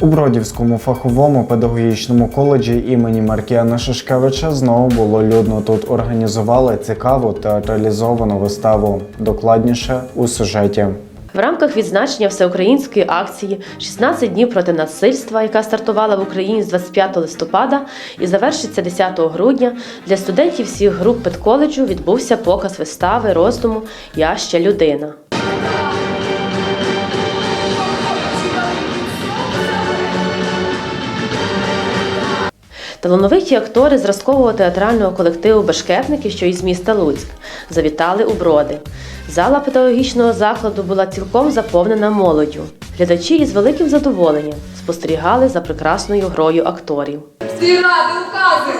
У Бродівському фаховому педагогічному коледжі імені Маркіяна Шишкевича знову було людно. Тут організували цікаву театралізовану виставу. Докладніше у сюжеті. В рамках відзначення всеукраїнської акції «16 днів проти насильства, яка стартувала в Україні з 25 листопада і завершиться 10 грудня, для студентів всіх груп педколеджу відбувся показ вистави роздуму Я ще людина. Талановиті актори зразкового театрального колективу Бешкетники, що із міста Луцьк, завітали у броди. Зала педагогічного закладу була цілком заповнена молоддю. Глядачі із великим задоволенням спостерігали за прекрасною грою акторів. Всі ради, укази,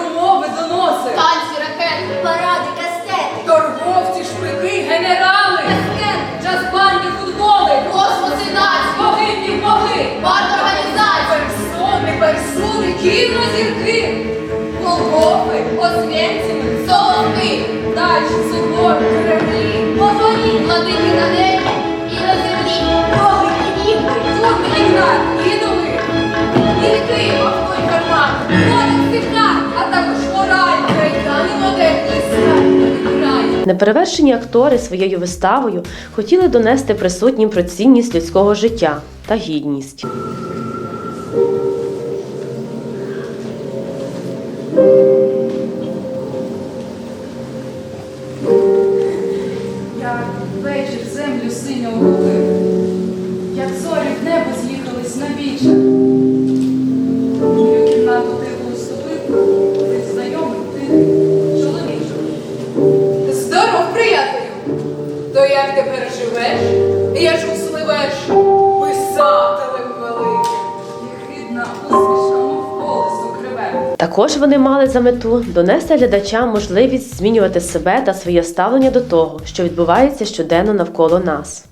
персуни, кінозірки, Голгофи, Освєціми, Соловки, дачі, собори, Кремлі, Позорі, владики на небі і на землі, Боги, Ігри, Турби, Ігнат, ідоли, Ільки, Махнуть Карман, Кодекс Сигнат, а також мораль, Кайдани модерні, Срань. Неперевершені актори своєю виставою хотіли донести присутнім про цінність людського життя та гідність. Як вечір землю синьо губив, як зорі в небо з'їхались на вічах. Мою кімнату тихо ступив, ти знайомий тихий. Здоров, приятелю! То як ти переживеш? Я ж Також вони мали за мету донести глядачам можливість змінювати себе та своє ставлення до того, що відбувається щоденно навколо нас.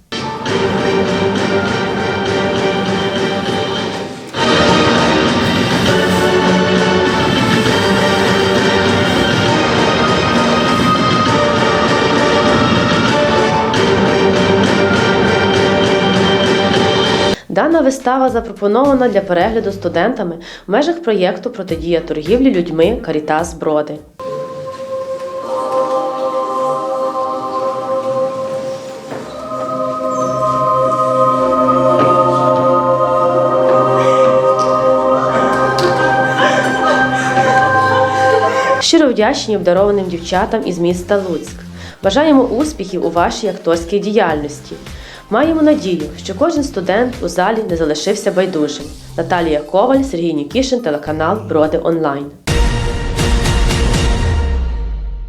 Дана вистава запропонована для перегляду студентами в межах проєкту Протидія торгівлі людьми Карітас Броди. Щиро вдячні обдарованим дівчатам із міста Луцьк. Бажаємо успіхів у вашій акторській діяльності. Маємо надію, що кожен студент у залі не залишився байдужим. Наталія Коваль, Сергій Нікішин, телеканал Броди Онлайн.